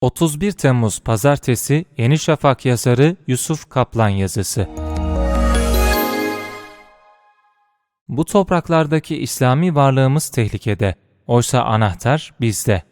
31 Temmuz Pazartesi Yeni Şafak yazarı Yusuf Kaplan yazısı. Bu topraklardaki İslami varlığımız tehlikede. Oysa anahtar bizde.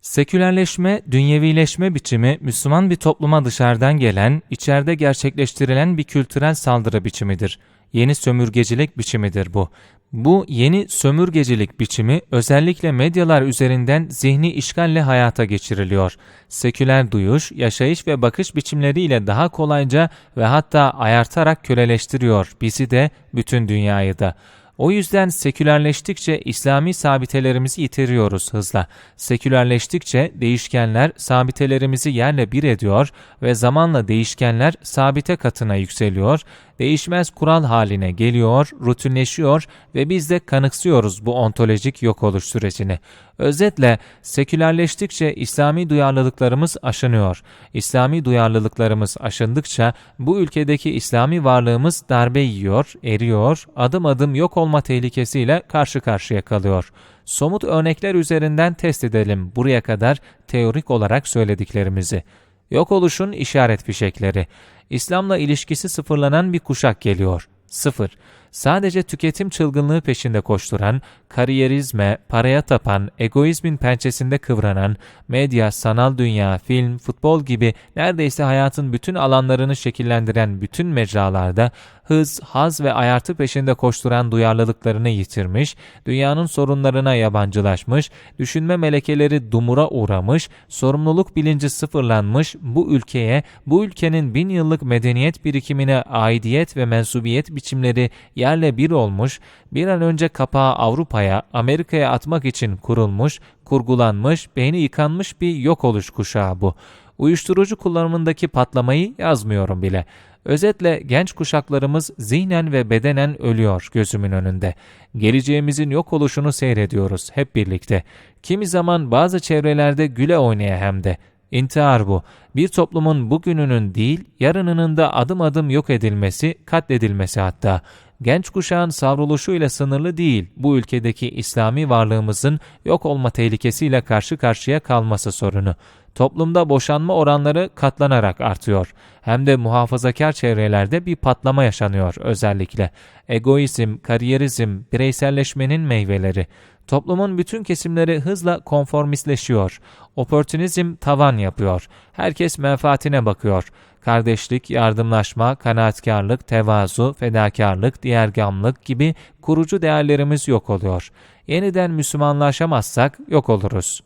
Sekülerleşme, dünyevileşme biçimi Müslüman bir topluma dışarıdan gelen, içeride gerçekleştirilen bir kültürel saldırı biçimidir. Yeni sömürgecilik biçimidir bu. Bu yeni sömürgecilik biçimi özellikle medyalar üzerinden zihni işgalle hayata geçiriliyor. Seküler duyuş, yaşayış ve bakış biçimleriyle daha kolayca ve hatta ayartarak köleleştiriyor bizi de bütün dünyayı da. O yüzden sekülerleştikçe İslami sabitelerimizi yitiriyoruz hızla. Sekülerleştikçe değişkenler sabitelerimizi yerle bir ediyor ve zamanla değişkenler sabite katına yükseliyor, değişmez kural haline geliyor, rutinleşiyor ve biz de kanıksıyoruz bu ontolojik yok oluş sürecini. Özetle sekülerleştikçe İslami duyarlılıklarımız aşınıyor. İslami duyarlılıklarımız aşındıkça bu ülkedeki İslami varlığımız darbe yiyor, eriyor, adım adım yok olma tehlikesiyle karşı karşıya kalıyor. Somut örnekler üzerinden test edelim buraya kadar teorik olarak söylediklerimizi. Yok oluşun işaret fişekleri. İslam'la ilişkisi sıfırlanan bir kuşak geliyor. Sıfır sadece tüketim çılgınlığı peşinde koşturan, kariyerizme, paraya tapan, egoizmin pençesinde kıvranan, medya, sanal dünya, film, futbol gibi neredeyse hayatın bütün alanlarını şekillendiren bütün mecralarda hız, haz ve ayartı peşinde koşturan duyarlılıklarını yitirmiş, dünyanın sorunlarına yabancılaşmış, düşünme melekeleri dumura uğramış, sorumluluk bilinci sıfırlanmış bu ülkeye, bu ülkenin bin yıllık medeniyet birikimine aidiyet ve mensubiyet biçimleri yerle bir olmuş, bir an önce kapağı Avrupa'ya, Amerika'ya atmak için kurulmuş, kurgulanmış, beyni yıkanmış bir yok oluş kuşağı bu. Uyuşturucu kullanımındaki patlamayı yazmıyorum bile. Özetle genç kuşaklarımız zihnen ve bedenen ölüyor gözümün önünde. Geleceğimizin yok oluşunu seyrediyoruz hep birlikte. Kimi zaman bazı çevrelerde güle oynaya hem de. İntihar bu. Bir toplumun bugününün değil, yarınının da adım adım yok edilmesi, katledilmesi hatta genç kuşağın savruluşuyla sınırlı değil bu ülkedeki İslami varlığımızın yok olma tehlikesiyle karşı karşıya kalması sorunu. Toplumda boşanma oranları katlanarak artıyor. Hem de muhafazakar çevrelerde bir patlama yaşanıyor özellikle. Egoizm, kariyerizm, bireyselleşmenin meyveleri. Toplumun bütün kesimleri hızla konformistleşiyor. Oportunizm tavan yapıyor. Herkes menfaatine bakıyor. Kardeşlik, yardımlaşma, kanaatkarlık, tevazu, fedakarlık, diğergamlık gibi kurucu değerlerimiz yok oluyor. Yeniden Müslümanlaşamazsak yok oluruz.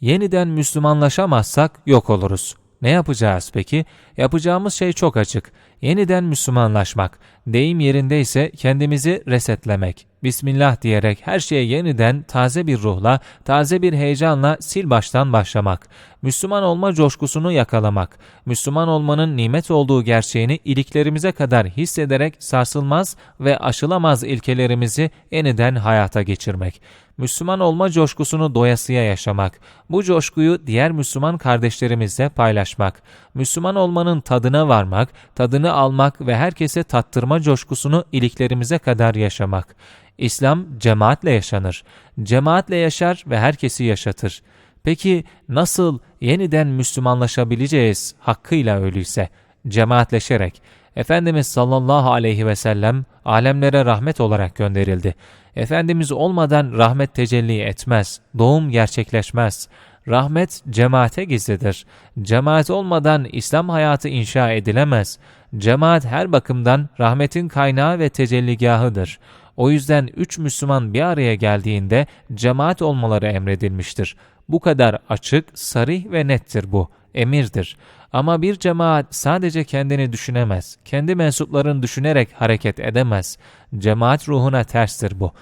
Yeniden Müslümanlaşamazsak yok oluruz. Ne yapacağız peki? Yapacağımız şey çok açık. Yeniden Müslümanlaşmak. Deyim yerinde ise kendimizi resetlemek. Bismillah diyerek her şeye yeniden taze bir ruhla, taze bir heyecanla sil baştan başlamak. Müslüman olma coşkusunu yakalamak. Müslüman olmanın nimet olduğu gerçeğini iliklerimize kadar hissederek sarsılmaz ve aşılamaz ilkelerimizi yeniden hayata geçirmek. Müslüman olma coşkusunu doyasıya yaşamak. Bu coşkuyu diğer Müslüman kardeşlerimizle paylaşmak. Müslüman olmanın tadına varmak, tadını almak ve herkese tattırma coşkusunu iliklerimize kadar yaşamak. İslam cemaatle yaşanır. Cemaatle yaşar ve herkesi yaşatır. Peki nasıl yeniden Müslümanlaşabileceğiz hakkıyla öyleyse? Cemaatleşerek. Efendimiz sallallahu aleyhi ve sellem alemlere rahmet olarak gönderildi. Efendimiz olmadan rahmet tecelli etmez, doğum gerçekleşmez. Rahmet cemaate gizlidir. Cemaat olmadan İslam hayatı inşa edilemez. Cemaat her bakımdan rahmetin kaynağı ve tecelligahıdır. O yüzden üç Müslüman bir araya geldiğinde cemaat olmaları emredilmiştir. Bu kadar açık, sarih ve nettir bu. Emirdir. Ama bir cemaat sadece kendini düşünemez. Kendi mensuplarını düşünerek hareket edemez. Cemaat ruhuna terstir bu.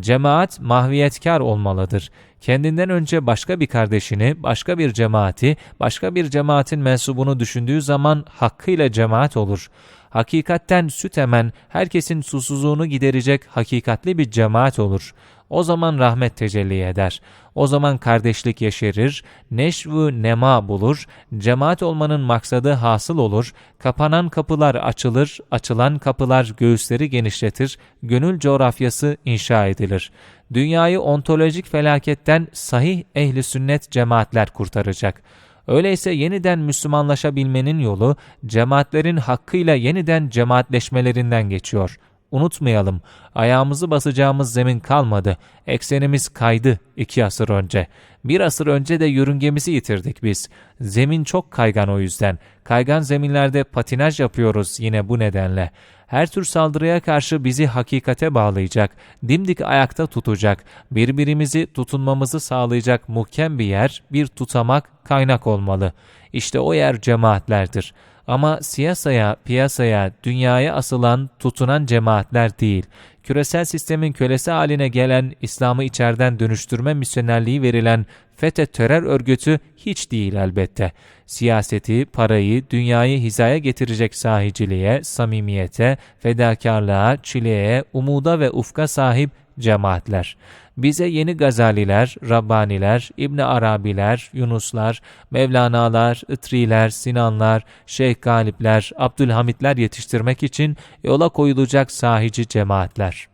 Cemaat mahviyetkar olmalıdır. Kendinden önce başka bir kardeşini, başka bir cemaati, başka bir cemaatin mensubunu düşündüğü zaman hakkıyla cemaat olur. Hakikatten süt emen, herkesin susuzluğunu giderecek hakikatli bir cemaat olur. O zaman rahmet tecelli eder. O zaman kardeşlik yeşerir, neşvu nema bulur, cemaat olmanın maksadı hasıl olur, kapanan kapılar açılır, açılan kapılar göğüsleri genişletir, gönül coğrafyası inşa edilir. Dünyayı ontolojik felaketten sahih ehli sünnet cemaatler kurtaracak. Öyleyse yeniden Müslümanlaşabilmenin yolu cemaatlerin hakkıyla yeniden cemaatleşmelerinden geçiyor. Unutmayalım, ayağımızı basacağımız zemin kalmadı. Eksenimiz kaydı iki asır önce. Bir asır önce de yörüngemizi yitirdik biz. Zemin çok kaygan o yüzden. Kaygan zeminlerde patinaj yapıyoruz yine bu nedenle. Her tür saldırıya karşı bizi hakikate bağlayacak, dimdik ayakta tutacak, birbirimizi tutunmamızı sağlayacak muhkem bir yer, bir tutamak, kaynak olmalı. İşte o yer cemaatlerdir. Ama siyasaya, piyasaya, dünyaya asılan, tutunan cemaatler değil. Küresel sistemin kölesi haline gelen, İslam'ı içeriden dönüştürme misyonerliği verilen FETÖ terör örgütü hiç değil elbette. Siyaseti, parayı, dünyayı hizaya getirecek sahiciliğe, samimiyete, fedakarlığa, çileye, umuda ve ufka sahip cemaatler. Bize yeni Gazaliler, Rabbaniler, İbni Arabiler, Yunuslar, Mevlana'lar, Itriler, Sinanlar, Şeyh Galipler, Abdülhamitler yetiştirmek için yola koyulacak sahici cemaatler.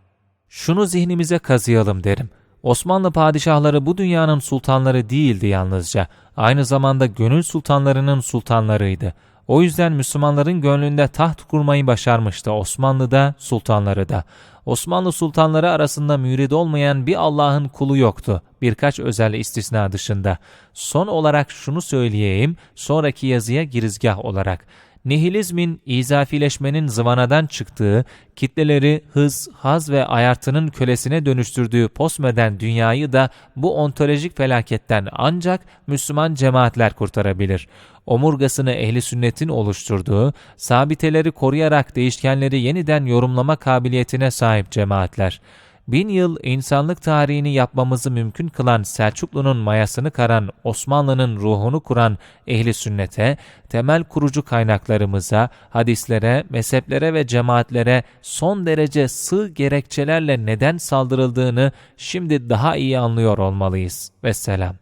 Şunu zihnimize kazıyalım derim. Osmanlı padişahları bu dünyanın sultanları değildi yalnızca. Aynı zamanda gönül sultanlarının sultanlarıydı. O yüzden Müslümanların gönlünde taht kurmayı başarmıştı Osmanlı'da, sultanları da. Osmanlı sultanları arasında mürid olmayan bir Allah'ın kulu yoktu. Birkaç özel istisna dışında. Son olarak şunu söyleyeyim, sonraki yazıya girizgah olarak nihilizmin, izafileşmenin zıvanadan çıktığı, kitleleri hız, haz ve ayartının kölesine dönüştürdüğü postmodern dünyayı da bu ontolojik felaketten ancak Müslüman cemaatler kurtarabilir. Omurgasını ehli sünnetin oluşturduğu, sabiteleri koruyarak değişkenleri yeniden yorumlama kabiliyetine sahip cemaatler bin yıl insanlık tarihini yapmamızı mümkün kılan Selçuklu'nun mayasını karan Osmanlı'nın ruhunu kuran ehli sünnete, temel kurucu kaynaklarımıza, hadislere, mezheplere ve cemaatlere son derece sığ gerekçelerle neden saldırıldığını şimdi daha iyi anlıyor olmalıyız. Vesselam.